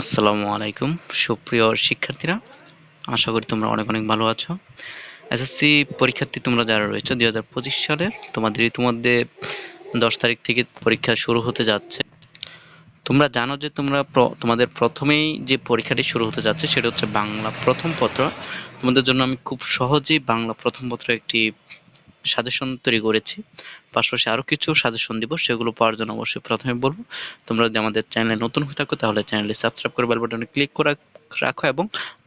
আসসালামু আলাইকুম, সুপ্রিয় শিক্ষার্থীরা। আশা করি তোমরা অনেক অনেক ভালো আছো। এসএসসি পরীক্ষার্থী তোমরা যারা রয়েছে, দুই হাজার পঁচিশ সালের, তোমাদের ইতিমধ্যে দশ তারিখ থেকে পরীক্ষা শুরু হতে যাচ্ছে। তোমরা জানো যে তোমরা তোমাদের প্রথমেই যে পরীক্ষাটি শুরু হতে যাচ্ছে, সেটা হচ্ছে বাংলা প্রথম পত্র। তোমাদের জন্য আমি খুব সহজেই বাংলা প্রথম পত্র একটি সাজেশন তৈরি করেছি। পাশাপাশি আরও কিছু সাজেশন দিব, সেগুলো পাওয়ার জন্য অবশ্যই প্রথমে বলব। তোমরা যদি আমাদের চ্যানেলে নতুন হয়ে থাকো, তাহলে চ্যানেলটি সাবস্ক্রাইব করে বেল বাটনে ক্লিক করে রাখো এবং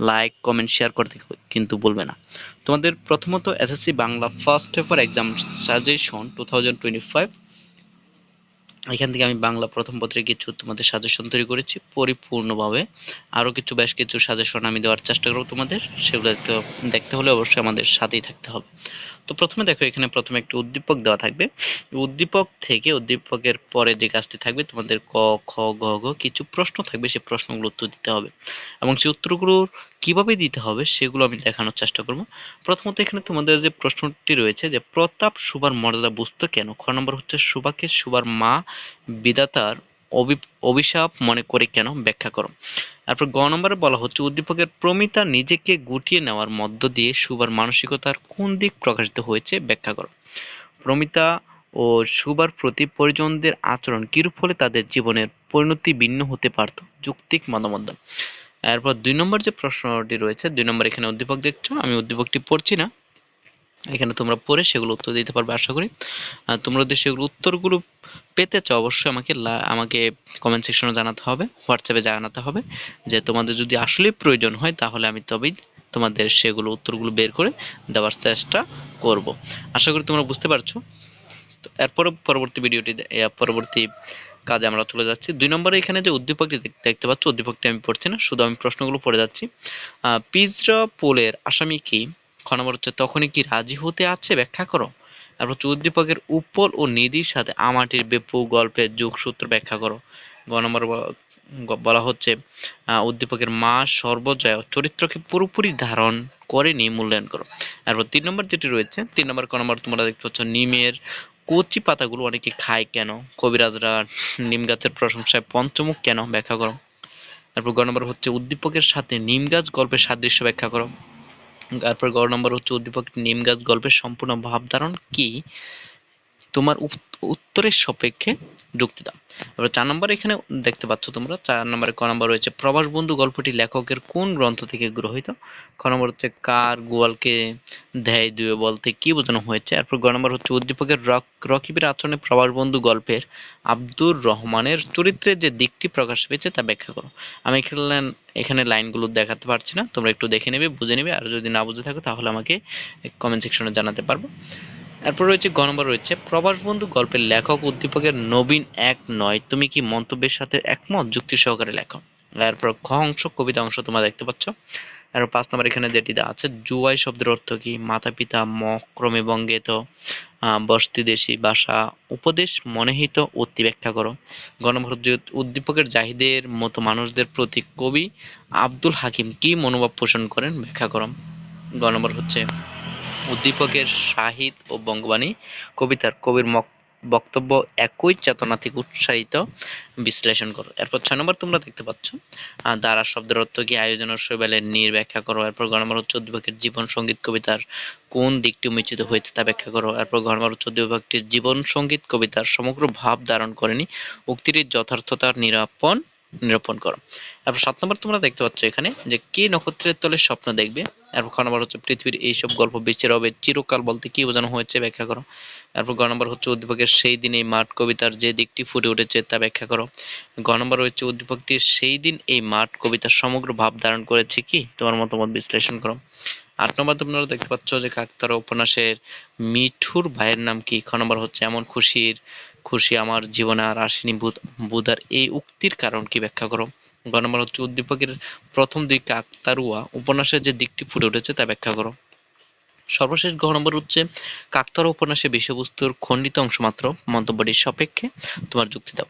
লাইক কমেন্ট শেয়ার করতে কিন্তু বলবে না। তোমাদের প্রথমত SSC Bangla first paper exam suggestion two thousand twenty five এখান থেকে আমি বাংলা প্রথম পত্রে কিছু তোমাদের সাজেশন তৈরি করেছি, পরিপূর্ণভাবে। আরও কিছু, বেশ কিছু সাজেশন আমি দেওয়ার চেষ্টা করব তোমাদের। সেগুলো দেখতে হলে অবশ্যই আমাদের সাথেই থাকতে হবে। তো প্রথমে দেখো, এখানে প্রথমে একটি উদ্দীপক দেওয়া থাকবে। উদ্দীপক থেকে উদ্দীপকের পরে যে কাজটি থাকবে, তোমাদের ক, খ গ ঘ কিছু প্রশ্ন থাকবে সেই প্রশ্নগুলো উত্তর দিতে হবে। এবং সেই উত্তরগুলো কীভাবে দিতে হবে, সেগুলো আমি দেখানোর চেষ্টা করব। প্রথমত এখানে তোমাদের যে প্রশ্নটি রয়েছে যে, প্রতাপ সুবার মর্যাদা বুঝতো কেন? খ নম্বর হচ্ছে সুভাকে সুবার মা বিধাতার অভিশাপ মনে করে কেন? ব্যাখ্যা করো। তারপর গ নম্বরে বলা হচ্ছে, উদ্দীপকের প্রমিতা নিজেকে গুটিয়ে নেওয়ার মধ্য দিয়ে সুবার মানসিকতার কোন দিক প্রকাশিত হয়েছে? ব্যাখ্যা করো। প্রমিতা ও সুবার প্রতি পরিজনদের আচরণ কিরূপ ফলে তাদের জীবনের পরিণতি ভিন্ন হতে পারত? যুক্তিক মতামত এরপর দুই নম্বর যে প্রশ্নটি রয়েছে, দুই নম্বর এখানে উদ্দীপক দেখছ, আমি উদ্দীপকটি পড়ছি না। এখানে তোমরা পড়ে সেগুলো উত্তর দিতে পারবে, আশা করি। তোমরা যদি সেগুলো উত্তরগুলো পেতে চাও, অবশ্যই আমাকে আমাকে কমেন্ট সেকশনে জানাতে হবে হোয়াটসঅ্যাপে জানাতে হবে যে তোমাদের যদি আসলেই প্রয়োজন হয়, তাহলে আমি তবেই তোমাদের সেগুলো উত্তরগুলো বের করে দেওয়ার চেষ্টা করব। আশা করি তোমরা বুঝতে পারছ। তো এরপর পরবর্তী ভিডিওটি পরবর্তী কাজে আমরা চলে যাচ্ছি। দুই নম্বরে এখানে যে উদ্দীপকটি দেখতে পাচ্ছ, উদ্দীপকটি আমি পড়ছি না, শুধু আমি প্রশ্নগুলো পড়ে যাচ্ছি। পিজরা পোলের আসামি কি? খ হচ্ছে তখনই কি রাজি হতে আছে? ব্যাখ্যা করো। তারপর হচ্ছে উদ্দীপকের উপল ও নিধির সাথে আমাটির বেপু গল্পের যোগসূত্র ব্যাখ্যা করো। গ নম্বর বলা হচ্ছে উদ্দীপকের মা সর্বজয় চরিত্রকে পুরোপুরি ধারণ করে নিয়ে মূল্যায়ন করো। তারপর তিন নম্বর যেটি রয়েছে, তিন নম্বর ক নম্বর তোমরা দেখতে পাচ্ছ, নিমের কচি পাতাগুলো অনেকে খায় কেন? কবিরাজরা নিম গাছের প্রশংসায় পঞ্চমুখ কেন? ব্যাখ্যা করো। তারপর গ নম্বর হচ্ছে, উদ্দীপকের সাথে নিম গাছ গল্পের সাদৃশ্য ব্যাখ্যা করো। তারপর গড় নম্বর হচ্ছে উদ্দীপক নিম গাছ গল্পের সম্পূর্ণ ভাবধারণ কি? তোমার উত্তরের সাপেক্ষে যুক্তি দাও। এবার চার নম্বর এখানে দেখতে পাচ্ছ তোমরা, চার নম্বরে ক নম্বর রয়েছে, প্রবাস গল্পটি লেখকের কোন গ্রন্থ থেকে গ্রহিত? ক নম্বর হচ্ছে, কার গোয়ালকে দেয় দুয়ে বলতে কি বোঝানো হয়েছে? এরপর গ নম্বর হচ্ছে, উদ্দীপকের রক, রকিবের আচরণে প্রবাস গল্পের আব্দুর রহমানের চরিত্রের যে দিকটি প্রকাশ পেয়েছে তা ব্যাখ্যা করো। আমি এখানে এখানে লাইনগুলো দেখাতে পারছি না, তোমরা একটু দেখে নেবে, বুঝে নেবে, আর যদি না বুঝে থাকো তাহলে আমাকে কমেন্ট সেকশনে জানাতে পারব। এরপর রয়েছে গ নম্বর রয়েছে প্রবাস বন্ধু গল্পের লেখক উদ্দীপকের নবীন এক নয়। তুমি কি মন্তব্যের সাথে একমত? যুক্তি সহকারে লেখো। এরপর খ অংশ, কবিতা অংশ তোমরা দেখতে পাচ্ছ। আর পাঁচ নম্বর এখানে যেটি আছে, জুয়াই শব্দের অর্থ কি? মাতা পিতা মক্রমে বঙ্গেত বস্তি দেশি ভাষা, উপদেশ মনেহিত, অতি ব্যাখ্যা করো। গণভর উদ্দীপকের জাহিদের মতো মানুষদের প্রতি কবি আব্দুল হাকিম কি মনোভাব পোষণ করেন? ব্যাখ্যা করো। গ নম্বর হচ্ছে উদ্দীপকের সাহিত ও বঙ্গবাণী কবিতার কবির বক্তব্য একই চেতনা থেকে উৎসাহিত বিশ্লেষণ করো। এরপর ছয় নম্বর তোমরা দেখতে পাচ্ছ দ্বারা শব্দের অর্থ কি? আয়োজন শৈবালের নির ব্যাখ্যা করো। এরপর ঘ নম্বর হচ্ছে জীবন সংগীত কবিতার কোন দিকটি উন্মোচিত হয়েছে তা ব্যাখ্যা করো। এরপর ঘ নম্বর হচ্ছে জীবন সংগীত কবিতার সমগ্র ভাব ধারণ করেনি। উক্তির যথার্থতার নিরাপন নিরূপণ করো। তারপর সাত নম্বর তোমরা দেখতে পাচ্ছ এখানে যে কে নক্ষত্রের তলে স্বপ্ন দেখবে? এরপর খ নম্বর হচ্ছে পৃথিবীর এইসব গল্প বেঁচে রবে চিরকাল বলতে কি বোঝানো হয়েছে ব্যাখ্যা করো। এরপর গ নম্বর হচ্ছে উদ্দীপকের সেই দিন এই মাঠ কবিতার যে দিকটি ফুটে উঠেছে তা ব্যাখ্যা করো। গ নম্বর হচ্ছে উদ্দীপকটির সেই দিন এই মাঠ কবিতার সমগ্র ভাব ধারণ করেছে কি? তোমার মতামত বিশ্লেষণ করো। আট নম্বর তোমরা দেখতে পাচ্ছ যে কাকতারা উপন্যাসের মিঠুর ভাইয়ের নাম কি? খ নম্বর হচ্ছে এমন খুশির খুশি আমার জীবনে আর আসেনি বুধার এই উক্তির কারণ কি ব্যাখ্যা করো? গণমান হচ্ছে উদ্দীপকের প্রথম দুই কাকতারুয়া উপন্যাসের যে দিকটি ফুটে উঠেছে তা ব্যাখ্যা করো। সর্বশেষ ঘ নম্বর হচ্ছে, কাকতারা উপন্যাসের বিষয়বস্তুর খণ্ডিত অংশ মাত্র, মন্তব্যটির সাপেক্ষে তোমার যুক্তি দাও।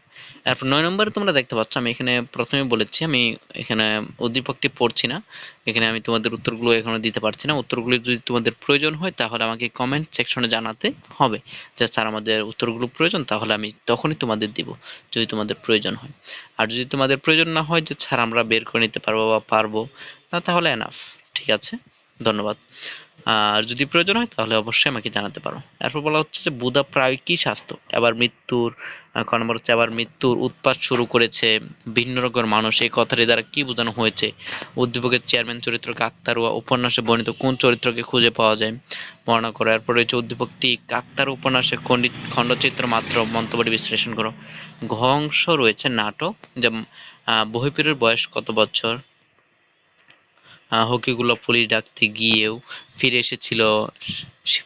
এরপর নয় নম্বরে তোমরা দেখতে পাচ্ছ, আমি এখানে প্রথমে বলেছি, আমি এখানে উদ্দীপকটি পড়ছি না, এখানে আমি তোমাদের উত্তরগুলো এখনও দিতে পারছি না। উত্তরগুলো যদি তোমাদের প্রয়োজন হয়, তাহলে আমাকে কমেন্ট সেকশনে জানাতে হবে, যে স্যার আমাদের উত্তরগুলো প্রয়োজন, তাহলে আমি তখনই তোমাদের দিব, যদি তোমাদের প্রয়োজন হয়। আর যদি তোমাদের প্রয়োজন না হয়, যে স্যার আমরা বের করে নিতে পারব বা পারব, না, তাহলে এনাফ ঠিক আছে? ধন্যবাদ। আর যদি প্রয়োজন হয় তাহলে অবশ্যই আমাকে জানাতে পারো। এরপর বলা হচ্ছে যে বুধা প্রায় কি স্বাস্থ্য? এবার মৃত্যুর ক নম্বর হচ্ছে আবার মৃত্যুর উৎপাত শুরু করেছে ভিন্ন রকমের মানুষ। এই কথাটি দ্বারা কি বোঝানো হয়েছে? উদ্দীপকের চেয়ারম্যান চরিত্র কাকতারুয়া উপন্যাসে বর্ণিত কোন চরিত্রকে খুঁজে পাওয়া যায়? বর্ণনা করো। এরপর রয়েছে উদ্দীপকটি কাকতার উপন্যাসের খণ্ডিত খণ্ডচিত্র মাত্র। মন্তব্যটি বিশ্লেষণ করো। ঘংস রয়েছে নাটক আহ, বহিপীরের বয়স কত বছর? হকিগুলো পুলিশ ডাকতে গিয়েও ফিরে এসেছিল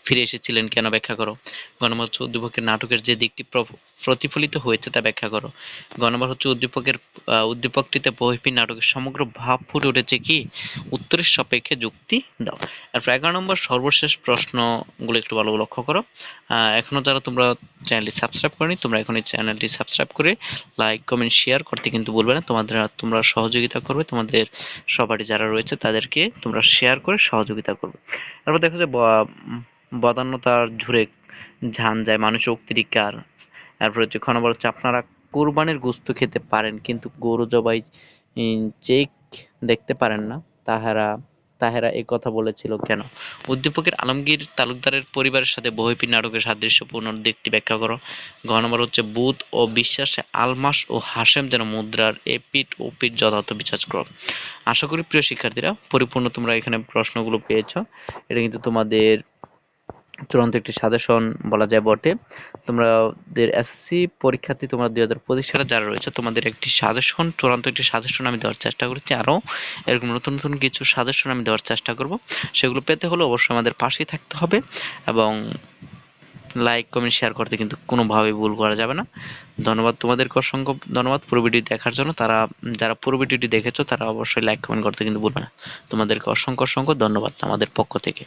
ফিরে এসেছিলেন কেন ব্যাখ্যা করো? গণমার হচ্ছে উদ্দীপকের নাটকের যে দিকটি প্র- প্রতিফলিত হয়েছে তা ব্যাখ্যা করো। গণমার হচ্ছে উদ্দীপকের উদ্দীপকটিতে বহিপীর নাটকের সমগ্র ভাব ফুটে উঠেছে কি? উত্তরের সাপেক্ষে যুক্তি দাও। এরপর এগারো নম্বর সর্বশেষ প্রশ্নগুলো একটু ভালো লক্ষ্য করো। আহ, এখনও যারা তোমরা চ্যানেলটি সাবস্ক্রাইব করনি তোমরা এখন এই চ্যানেলটি সাবস্ক্রাইব করে লাইক কমেন্ট শেয়ার করতে কিন্তু বলবে না। তোমাদের তোমরা সহযোগিতা করবে। তোমাদের সবারই যারা রয়েছে তাদেরকে তোমরা শেয়ার করে সহযোগিতা করবে। তারপর দেখা যায় বদান্যতার ঝুরে ঝান যায় মানুষের অক্তিরিকার তারপর হচ্ছে খ বড় আপনারা কোরবানির গোস্ত খেতে পারেন, কিন্তু গরু জবাই চেক দেখতে পারেন না, তাহারা তাহারা এই কথা বলেছিল কেন? উদ্দীপকের আলমগীর তালুকদারের পরিবারের সাথে বহিপীর নাটকের সাদৃশ্যপূর্ণ দিকটি ব্যাখ্যা করো। ঘ নম্বর হচ্ছে, বুধ ও বিশ্বাসে আলমাস ও হাসেম যেন মুদ্রার এপিট ও পিট যথার্থ বিচার করো আশা করি প্রিয় শিক্ষার্থীরা, পরিপূর্ণ তোমরা এখানে প্রশ্নগুলো পেয়েছ। এটা কিন্তু তোমাদের চূড়ান্ত একটি সাজেশন বলা যায় বটে। তোমাদের এসএসসি পরীক্ষার্থী তোমরা দুই হাজার পঁচিশ সালে যারা রয়েছে, তোমাদের একটি সাজেশন চূড়ান্ত একটি সাজেশন আমি দেওয়ার চেষ্টা করেছি। আরও এরকম নতুন নতুন কিছু সাজেশন আমি দেওয়ার চেষ্টা করব। সেগুলো পেতে হলে অবশ্যই আমাদের পাশেই থাকতে হবে এবং লাইক কমেন্ট শেয়ার করতে কিন্তু কোনোভাবেই ভুল করা যাবে না। ধন্যবাদ তোমাদেরকে অসংখ্য ধন্যবাদ পুরো ভিডিও দেখার জন্য। তারা, যারা পুরো ভিডিওটি দেখেছ, তারা অবশ্যই লাইক কমেন্ট করতে কিন্তু ভুলবে না। তোমাদেরকে অসংখ্য অসংখ্য ধন্যবাদ আমাদের পক্ষ থেকে।